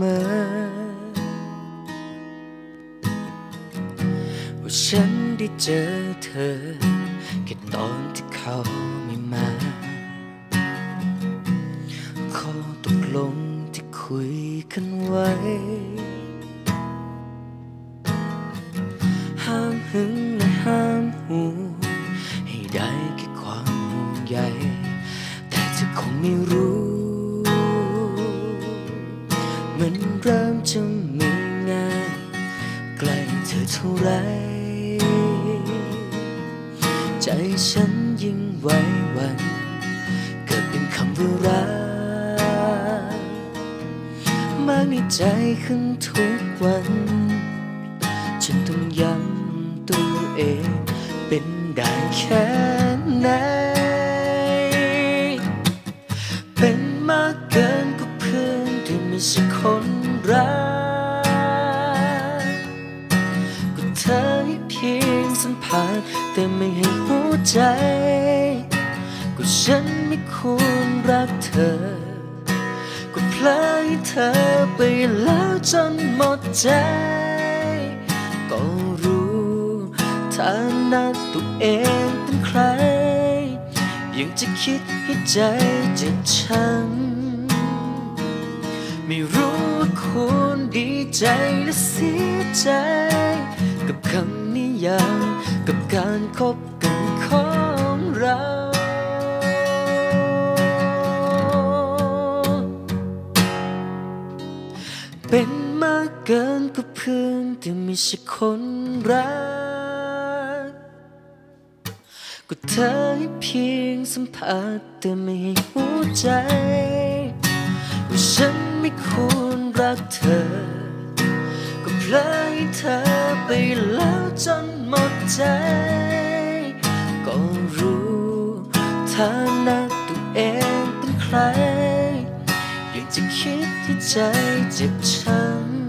มอ ว่าฉันได้เจอเธอ แค่ตอนที่เขาไม่มาข้อตกลงที่คุยกันไว้ ห้ามหึงและห้ามหวงให้ได้แค่ความห่วงใยแต่เธอคงไม่รู้ ท่าไร ใจฉันยิ่งไหวหวันเกิดเป็นคำว่ารักมากในใจขึ้นทุกวัน ฉันต้องย้ำตัวเองเป็นได้แค่ไหน เป็นมากเกินกว่าเพื่อนที่ไม่ใช่คน งสัมผัสแต่ไม่ให้หัวใจ ก็ฉันไม่ควรรักเธอ ก็เพลอเธอไปแล้วจนหมดใจ ก็รู้ฐานะตัวเองเป็นใคร ยังจะคิดให้ใจเจ็บช้ำไม่รู้ว่าควรดีใจและเสียใจ กับคำนิยาม กับการคบกันของเราเป็นมากเกินกว่าเพื่อนแต่ไม่ใช่คนรักก็เธอให้เพียงสัมผัสแต่ไม่ให้หัวใจว่าฉันไม่ควรรักเธอ ก็เพลอให้เธอไปแล้วจน หมดใจ ก็รู้ฐานะตัวเองเป็นใคร ยังจะคิดที่ใจเจ็บช้ำ